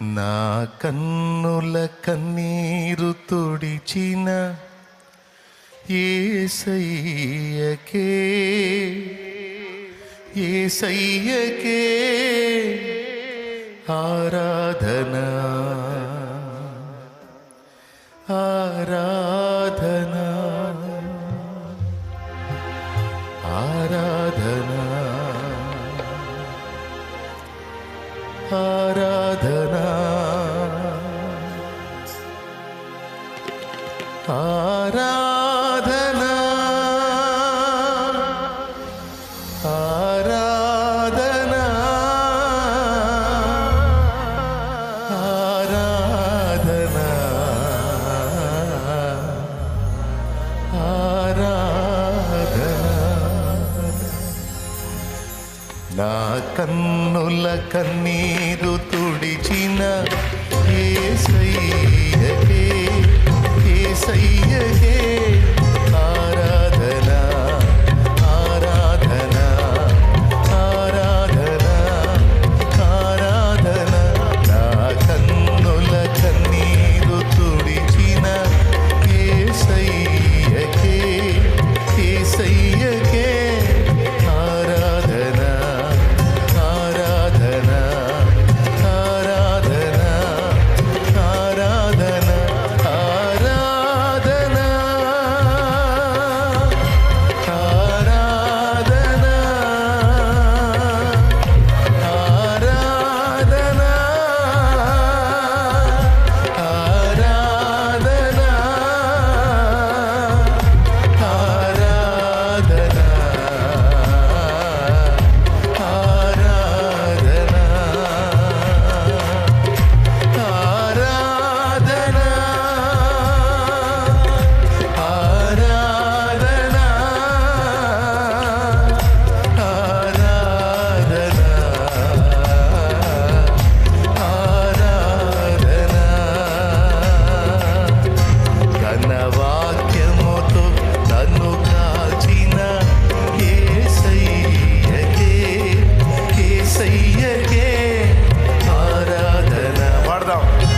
నా కన్నుల కన్నీరు తుడిచిన ఏసయ్యకే ఏసయ్యకే ఆరాధనా ఆరాధనా. కన్నుల కన్నీరు తుడిచిన down.